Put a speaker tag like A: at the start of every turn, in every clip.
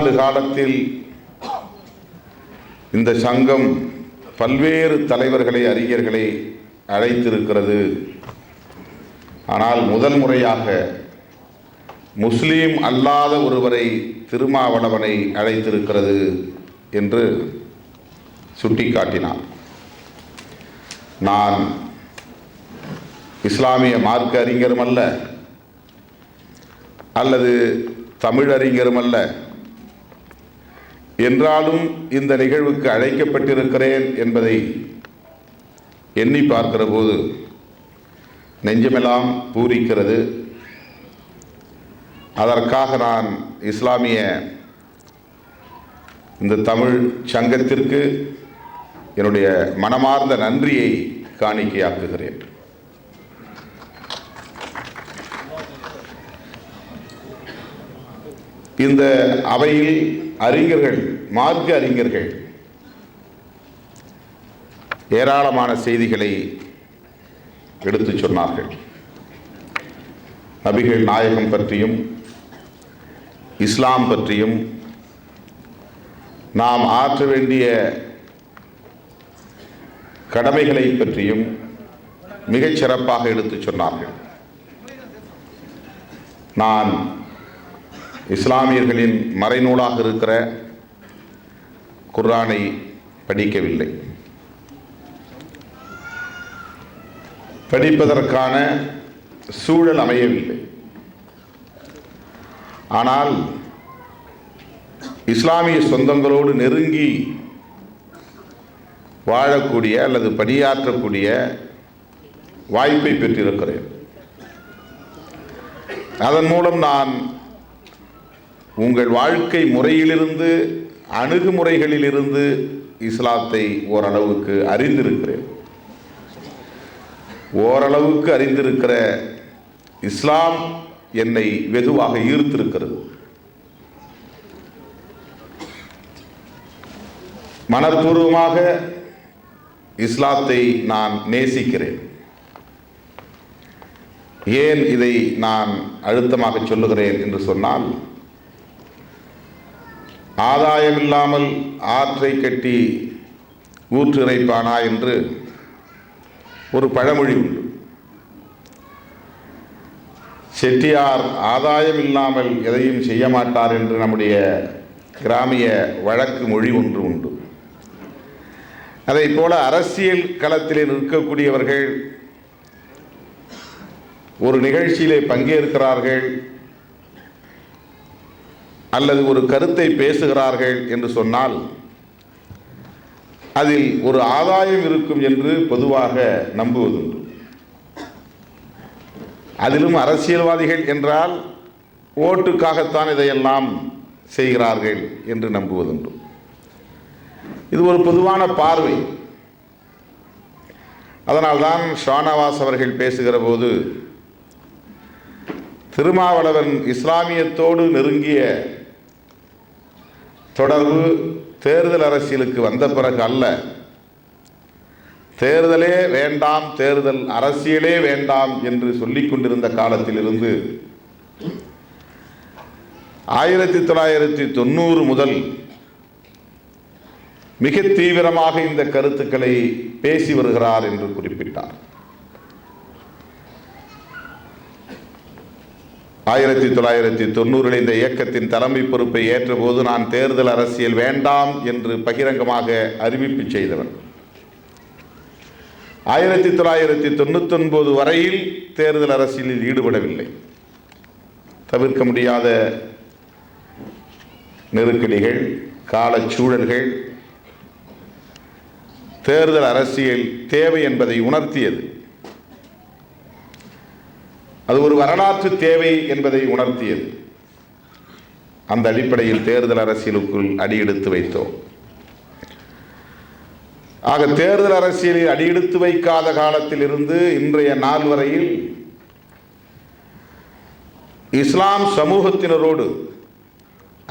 A: ஆண்டு காலத்தில் இந்த சங்கம் பல்வேறு தலைவர்களை அறிஞர்களை அழைத்திருக்கிறது. ஆனால் முதல் முறையாக முஸ்லீம் அல்லாத ஒருவரை திருமாவளவனை அழைத்திருக்கிறது என்று சுட்டிக்காட்டினார். நான் இஸ்லாமிய மார்க்க அறிஞரும் அல்ல அல்லது தமிழறிஞரும் அல்ல என்றாலும் இந்த நிகழ்வுக்கு அழைக்கப்பட்டிருக்கிறேன் என்பதை எண்ணி பார்க்கிற போது நெஞ்சமெல்லாம் பூரிக்கிறது. அதற்காக நான் இஸ்லாமிய இந்த தமிழ் சங்கத்திற்கு என்னுடைய மனமார்ந்த நன்றியை காணிக்கையாக்குகிறேன். இந்த அவையில் அறிஞர்கள் மார்க்க அறிஞர்கள் ஏராளமான செய்திகளை எடுத்துச் சொன்னார்கள். நபிகள் நாயகம் பற்றியும் இஸ்லாம் பற்றியும் நாம் ஆற்ற வேண்டிய கடமைகளை பற்றியும் மிகச் சிறப்பாக எடுத்துச் சொன்னார்கள். நான் இஸ்லாமியர்களின் மறைநூலாக இருக்கிற குர்ஆனை படிக்கவில்லை. படிப்பதற்கான சூழல் அமையவில்லை. ஆனால் இஸ்லாமிய சொந்தங்களோடு நெருங்கி வாழக்கூடிய அல்லது பணியாற்றக்கூடிய வாய்ப்பை பெற்றிருக்கிறேன். அதன் மூலம் நான் உங்கள் வாழ்க்கை முறையிலிருந்து அணுகுமுறைகளிலிருந்து இஸ்லாத்தை ஓரளவுக்கு அறிந்திருக்கிறேன். ஓரளவுக்கு அறிந்திருக்கிற இஸ்லாம் என்னை வெகுவாக ஈர்த்திருக்கிறது. மனப்பூர்வமாக இஸ்லாத்தை நான் நேசிக்கிறேன். ஏன் இதை நான் அழுத்தமாக சொல்லுகிறேன் என்று சொன்னால் ஆதாயம் இல்லாமல் ஆற்றை கட்டி ஊற்று இறைப்பானா என்று ஒரு பழமொழி உண்டு. செட்டியார் ஆதாயம் இல்லாமல் எதையும் செய்ய மாட்டார் என்று நம்முடைய கிராமிய வழக்கு மொழி ஒன்று உண்டு. அதை போல அரசியல் களத்திலே நிற்கக்கூடியவர்கள் ஒரு நிகழ்ச்சியிலே பங்கேற்கிறார்கள். அல்லது ஒரு கருத்தை பேசுகிறார்கள் என்று சொன்னால் அதில் ஒரு ஆதாயம் இருக்கும் என்று பொதுவாக நம்புவதுண்டு. அதிலும் அரசியல்வாதிகள் என்றால் ஓட்டுக்காகத்தான் இதையெல்லாம் செய்கிறார்கள் என்று நம்புவதுண்டு. இது ஒரு பொதுவான பார்வை. அதனால்தான் ஷானவாஸ் அவர்கள் பேசுகிற போது திருமாவளவன் இஸ்லாமியத்தோடு நெருங்கிய தொடர்பு தேர்தல் அரசியலுக்கு வந்த பிறகு அல்ல. தேர்தலே வேண்டாம் தேர்தல் அரசியலே வேண்டாம் என்று சொல்லிக் கொண்டிருந்த காலத்திலிருந்து ஆயிரத்தி தொள்ளாயிரத்தி தொண்ணூறு முதல் மிக தீவிரமாக இந்த கருத்துக்களை பேசி வருகிறார் என்று குறிப்பிட்டார். ஆயிரத்தி தொள்ளாயிரத்தி தொண்ணூறில் இந்த இயக்கத்தின் தலைமை பொறுப்பை ஏற்றபோது நான் தேர்தல் அரசியல் வேண்டாம் என்று பகிரங்கமாக அறிவிப்பு செய்தவன். ஆயிரத்தி தொள்ளாயிரத்தி தொண்ணூத்தொன்பது வரையில் தேர்தல் அரசியலில் ஈடுபடவில்லை. தவிர்க்க முடியாத நெருக்கடிகள் காலச்சூழல்கள் தேர்தல் அரசியல் தேவை என்பதை உணர்த்தியது. அது ஒரு வரலாற்று தேவை என்பதை உணர்த்தியது. அந்த அடிப்படையில் தேர்தல் அரசியலுக்குள் அடியெடுத்து வைத்தோம். ஆக தேர்தல் அரசியலில் அடியெடுத்து வைக்காத காலத்திலிருந்து இன்றைய நாள் வரையில் இஸ்லாம் சமூகத்தினரோடு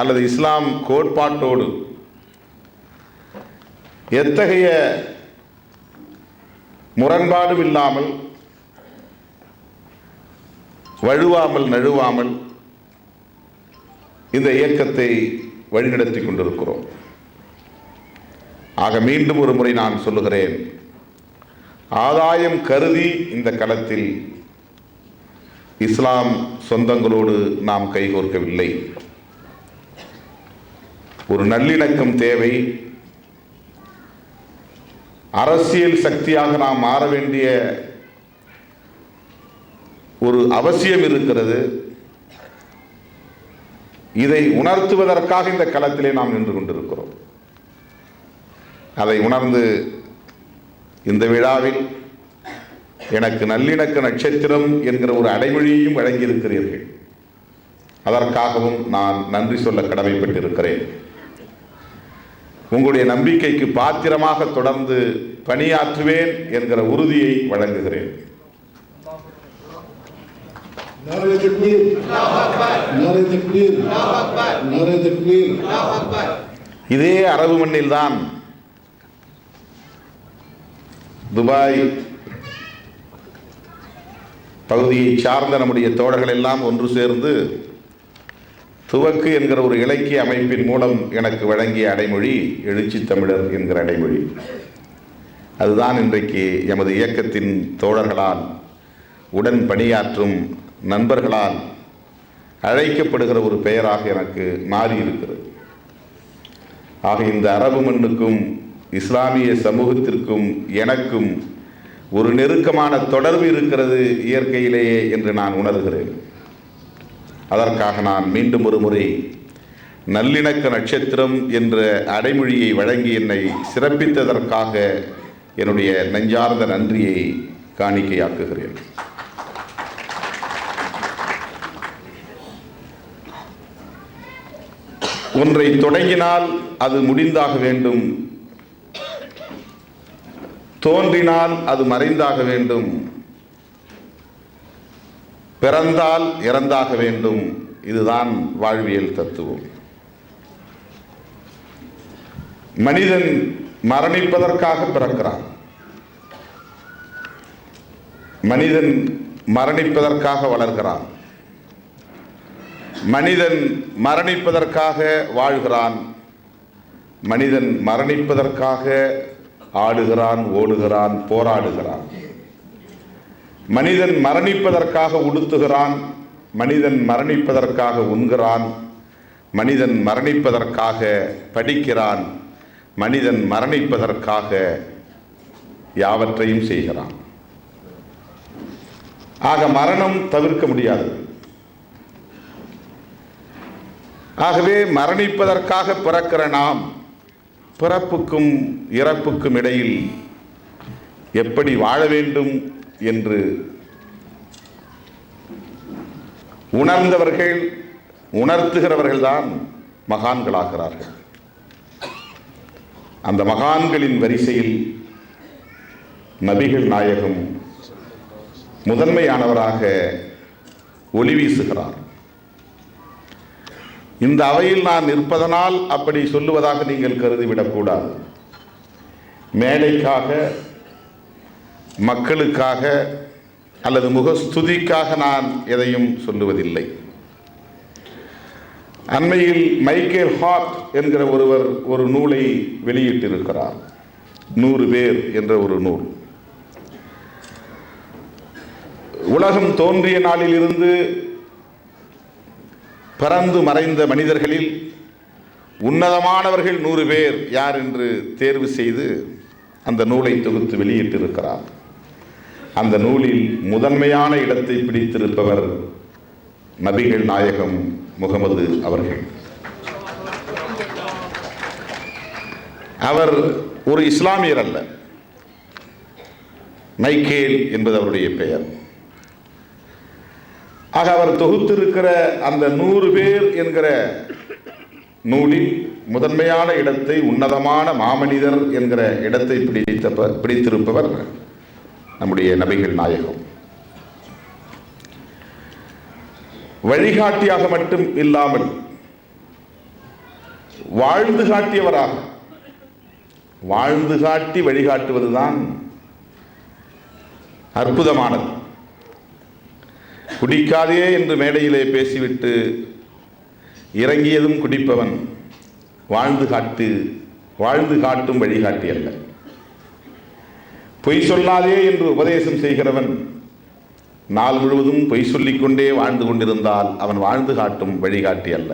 A: அல்லது இஸ்லாம் கோட்பாட்டோடு எத்தகைய முரண்பாடும் இல்லாமல் வழுவாமல் நழுவாமல் இந்த இயக்கத்தை வழிநடத்தி கொண்டிருக்கிறோம். ஆக மீண்டும் ஒரு முறை நான் சொல்லுகிறேன் ஆதாயம் கருதி இந்த களத்தில் இஸ்லாம் சொந்தங்களோடு நாம் கைகோர்க்கவில்லை ஒரு நல்லிணக்கம் தேவை. அரசியல் சக்தியாக நாம் மாற வேண்டிய ஒரு அவசியம் இருக்கிறது. இதை உணர்த்துவதற்காக இந்த களத்திலே நாம் நின்று கொண்டிருக்கிறோம். அதை உணர்ந்து இந்த விழாவில் எனக்கு நல்லிணக்க நட்சத்திரம் என்கிற ஒரு அடைமொழியையும் வழங்கியிருக்கிறீர்கள். அதற்காகவும் நான் நன்றி சொல்ல கடமைப்பட்டிருக்கிறேன். உங்களுடைய நம்பிக்கைக்கு பாத்திரமாக தொடர்ந்து பணியாற்றுவேன் என்கிற உறுதியை வழங்குகிறேன்.
B: नारे तकबीर नारे तकबीर नारे तकबीर
A: இதே அரபு மண்ணில்தான் துபாய் பகுதியை சார்ந்த நம்முடைய தோழர்கள் எல்லாம் ஒன்று சேர்ந்து துவக்கு என்கிற ஒரு இலக்கிய அமைப்பின் மூலம் எனக்கு வழங்கிய அடைமொழி எழுச்சி தமிழர் என்கிற அடைமொழி அதுதான் இன்றைக்கு எமது இயக்கத்தின் தோழர்களால் உடன் பணியாற்றும் நண்பர்களால் அழைக்கப்படுகிற ஒரு பெயராக எனக்கு மாறியிருக்கிறது. ஆக இந்த அரபு மண்ணுக்கும் இஸ்லாமிய சமூகத்திற்கும் எனக்கும் ஒரு நெருக்கமான தொடர்பு இருக்கிறது இயற்கையிலேயே என்று நான் உணர்கிறேன். அதற்காக நான் மீண்டும் ஒரு முறை நல்லிணக்க நட்சத்திரம் என்ற அடைமொழியை வழங்கி என்னை சிறப்பித்ததற்காக என்னுடைய நெஞ்சார்ந்த நன்றியை காணிக்கையாக்குகிறேன். ஒன்றை தொடங்கினால் அது முடிந்தாக வேண்டும். தோன்றினால் அது மறைந்தாக வேண்டும். பிறந்தால் இறந்தாக வேண்டும். இதுதான் வாழ்வியல் தத்துவம். மனிதன் மரணிப்பதற்காக பிறக்கிறான். மனிதன் மரணிப்பதற்காக வளர்கிறான். மனிதன் மரணிப்பதற்காக வாழ்கிறான். மனிதன் மரணிப்பதற்காக ஆடுகிறான் ஓடுகிறான் போராடுகிறான். மனிதன் மரணிப்பதற்காக உடுத்துகிறான் மனிதன் மரணிப்பதற்காக உண்கிறான் மனிதன் மரணிப்பதற்காக படிக்கிறான் மனிதன் மரணிப்பதற்காக யாவற்றையும் செய்கிறான். ஆக மரணம் தவிர்க்க முடியாது ஆகவே மரணிப்பதற்காக பிறக்கிற நாம் பிறப்புக்கும் இறப்புக்கும் இடையில் எப்படி வாழ வேண்டும் என்று உணர்ந்தவர்கள் உணர்த்துகிறவர்கள்தான் மகான்களாகிறார்கள். அந்த மகான்களின் வரிசையில் நபிகள் நாயகம் முதன்மையானவராக ஒளி வீசுகிறார். இந்த அவையில் நான் நிற்பதனால் அப்படி சொல்லுவதாக நீங்கள் கருதிவிடக்கூடாது. மேலைக்காக மக்களுக்காக அல்லது முகஸ்துதிக்காக நான் எதையும் சொல்லுவதில்லை. அண்மையில் மைக்கேல் ஹார்ட் என்கிற ஒருவர் ஒரு நூலை வெளியிட்டிருக்கிறார். நூறு பேர் என்ற ஒரு நூல். உலகம் தோன்றிய நாளிலிருந்து பிறந்து மறைந்த மனிதர்களில் உன்னதமானவர்கள் நூறு பேர் யார் என்று தேர்வு செய்து அந்த நூலை தொகுத்து வெளியிட்டிருக்கிறார். அந்த நூலில் முதன்மையான இடத்தை பிடித்திருப்பவர் நபிகள் நாயகம் முகமது அவர்கள். அவர் ஒரு இஸ்லாமியர் அல்ல. மைக்கேல் என்பது அவருடைய பெயர். ஆக அவர் தொகுத்திருக்கிற அந்த நூறு பேர் என்கிற நூலில் முதன்மையான இடத்தை உன்னதமான மாமனிதர் என்கிற இடத்தை பிடித்த பிடித்திருப்பவர் நம்முடைய நபிகள் நாயகம். வழிகாட்டியாக மட்டும் இல்லாமல் வாழ்ந்து காட்டியவராக வாழ்ந்து காட்டி வழிகாட்டுவதுதான் அற்புதமானது. குடிக்காதே என்று மேடையிலே பேசிவிட்டு இறங்கியதும் குடிப்பவன் வாழ்ந்து காட்டு வாழ்ந்து காட்டும் வழிகாட்டி அல்ல பொய் சொல்லாதே என்று உபதேசம் செய்கிறவன் நாள் முழுவதும் பொய் சொல்லிக்கொண்டே வாழ்ந்து கொண்டிருந்தால் அவன் வாழ்ந்து காட்டும் வழிகாட்டி அல்ல